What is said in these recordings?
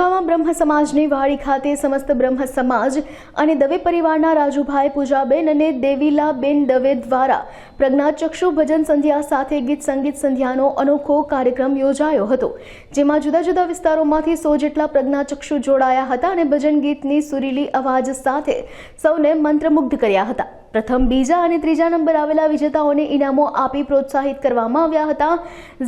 ઓખામાં બ્રહ્મ સમાજની વાડી ખાતે સમસ્ત બ્રહ્મ સમાજ અને દવે પરિવારના રાજુભાઈ પૂજાબેન અને દેવીલાબેન દવે દ્વારા પ્રજ્ઞાચક્ષુ ભજન સંધ્યા સાથે ગીત સંગીત સંધ્યાનો અનોખો કાર્યક્રમ યોજાયો હતો, જેમાં જુદા જુદા વિસ્તારોમાંથી સો જેટલા પ્રજ્ઞાચક્ષુ જોડાયા હતા અને ભજન ગીતની સુરીલી અવાજ સાથે સૌને મંત્રમુગ્ધ કર્યા હતા. પ્રથમ બીજા અને ત્રીજા નંબર આવેલા વિજેતાઓને ઇનામો આપી પ્રોત્સાહિત કરવામાં આવ્યા હતા.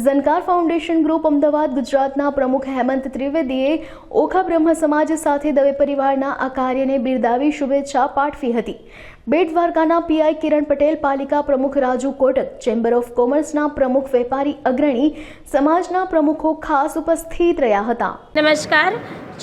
ઝનકાર ફાઉન્ડેશન ગ્રુપ અમદાવાદ ગુજરાતના પ્રમુખ હેમંત ત્રિવેદીએ ઓખા બ્રહ્મ સમાજ સાથે દવે પરિવારના આ કાર્યને બિરદાવી શુભેચ્છા પાઠવી હતી. બેટ દ્વારકાના પીઆઈ કિરણ પટેલ, પાલિકા પ્રમુખ રાજુ કોટક ચેમ્બર ઓફ કોમર્સના પ્રમુખ વેપારી અગ્રણી, સમાજના પ્રમુખો ખાસ ઉપસ્થિત રહ્યા હતા. નમસ્કાર.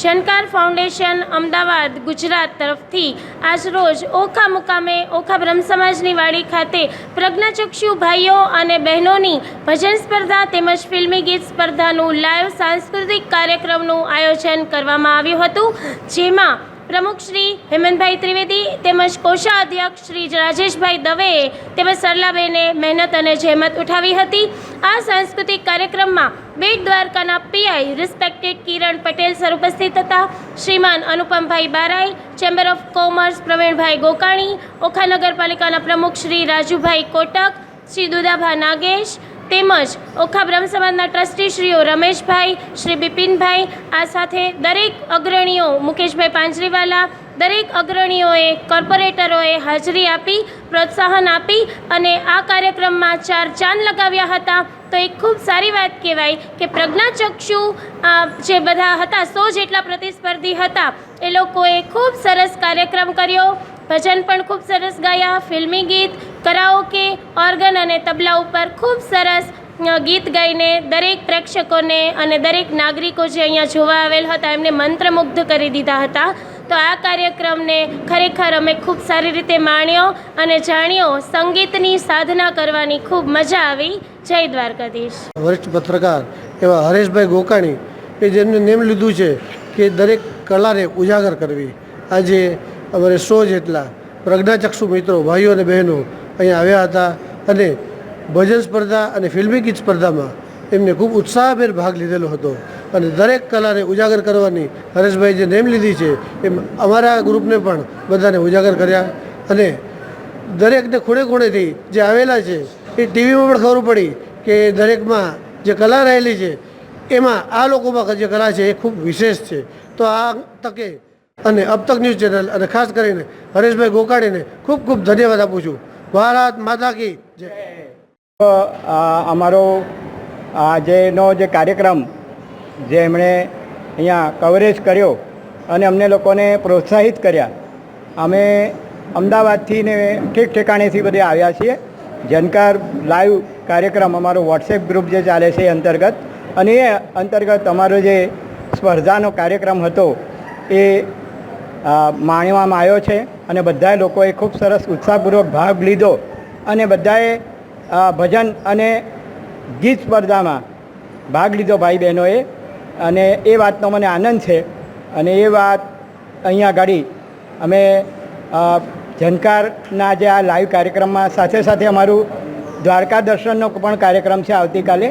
શનકાર ફાઉન્ડેશન અમદાવાદ, ગુજરાત તરફથી આજરોજ ઓખા મુકામે ઓખા બ્રહ્મ સમાજની વાડી ખાતે પ્રજ્ઞાચક્ષુ ભાઈઓ અને બહેનોની ભજન સ્પર્ધા તેમજ ફિલ્મી ગીત સ્પર્ધાનું લાઈવ સાંસ્કૃતિક કાર્યક્રમનું આયોજન કરવામાં આવ્યું હતું, જેમાં પ્રમુખ શ્રી હેમંતભાઈ ત્રિવેદી તેમજ કોષાધ્યક્ષ શ્રી રાજેશભાઈ દવેએ તેમજ સરલાબેને મહેનત અને જહેમત ઉઠાવી હતી. આ સાંસ્કૃતિક કાર્યક્રમમાં બેટ દ્વારકાના PI respected Kiran Patel sir ઉપસ્થિત હતા. શ્રીમાન Anupambhai Barai chamber of commerce Pravinbhai Gokani, Okha નગરપાલિકાના પ્રમુખ શ્રી રાજુભાઈ કોટક, શ્રી દુદાભા નાગેશ તેમજ ઓખા બ્રહ્મ સમાજના ટ્રસ્ટી શ્રીઓ રમેશભાઈ, શ્રી બિપિનભાઈ, આ સાથે દરેક અગ્રણીઓ મુકેશભાઈ પાંજરીવાલા, દરેક અગ્રણીઓએ કોર્પોરેટરોએ હાજરી આપી, પ્રોત્સાહન આપી અને આ કાર્યક્રમમાં ચાર ચાંદ લગાવ્યા હતા. તો એક ખૂબ સારી વાત કહેવાય કે પ્રજ્ઞાચક્ષુ જે બધા હતા, સો જેટલા પ્રતિસ્પર્ધી હતા, એ લોકોએ ખૂબ સરસ કાર્યક્રમ કર્યો. ભજન પણ ખૂબ સરસ ગાયા, ફિલ્મી ગીત કરાઓકે ઓર્ગન અને તબલા ઉપર ખૂબ સરસ ગીત ગાઈને દરેક પ્રેક્ષકોને અને દરેક નાગરિકો જે અહીંયા જોવા આવેલ હતા એમને મંત્રમુગ્ધ કરી દીધા હતા. તો આ કાર્યક્રમને ખરેખર અમે ખૂબ સારી રીતે માણ્યો અને જાણ્યો. સંગીતની સાધના કરવાની ખૂબ મજા આવી. જય દ્વારકાધીશ. વરિષ્ઠ પત્રકાર એવા હરેશભાઈ ગોકાણી કે જેમને નેમ લીધું છે કે દરેક કલાને ઉજાગર કરવી. આજે અમારે સો જેટલા પ્રજ્ઞાચક્ષુ મિત્રો, ભાઈઓ અને બહેનો અહીંયા આવ્યા હતા અને ભજન સ્પર્ધા અને ફિલ્મી ગીત સ્પર્ધામાં એમને ખૂબ ઉત્સાહભેર ભાગ લીધેલો હતો. અને દરેક કલાને ઉજાગર કરવાની હરેશભાઈ જે નેમ લીધી છે, એમ અમારા ગ્રુપને પણ બધાને ઉજાગર કર્યા. અને દરેકને ખૂણે ખૂણેથી જે આવેલા છે, એ ટીવીમાં પણ ખબર પડી કે દરેકમાં જે કલા રહેલી છે, એમાં આ લોકોમાં જે કલા છે એ ખૂબ વિશેષ છે. તો આ તકે અને અબતક ન્યૂઝ ચેનલ અને ખાસ કરીને હરેશભાઈ ગોકાણીને ખૂબ ખૂબ ધન્યવાદ આપું છું. ભારત માતા કી જય. અમારો આજેનો જે કાર્યક્રમ જે એમણે અહીંયા કવરેજ કર્યો અને અમને લોકોને પ્રોત્સાહિત કર્યા, અમે અમદાવાદથી ને ઠીક ઠેકાણેથી બધે આવ્યા છીએ. જનકાર લાઈવ કાર્યક્રમ અમારો વોટ્સએપ ગ્રુપ જે ચાલે છે અંતર્ગત. અને એ અંતર્ગત અમારો જે સ્પર્ધાનો કાર્યક્રમ હતો એ માણવામાં આવ્યો છે. અને બધાએ લોકોએ ખૂબ સરસ ઉત્સાહપૂર્વક ભાગ લીધો. અને બધાએ ભજન અને ગીત સ્પર્ધામાં ભાગ લીધો ભાઈ બહેનોએ. અને એ વાતનો મને આનંદ છે. અને એ વાત અહીંયા આગળ અમે જનકારના જે આ લાઈવ કાર્યક્રમમાં સાથે સાથે અમારું દ્વારકા દર્શનનો પણ કાર્યક્રમ છે આવતીકાલે.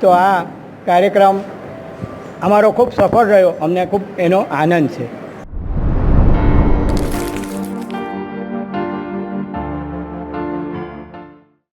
તો આ કાર્યક્રમ અમારો ખૂબ સફળ રહ્યો. અમને ખૂબ એનો આનંદ છે.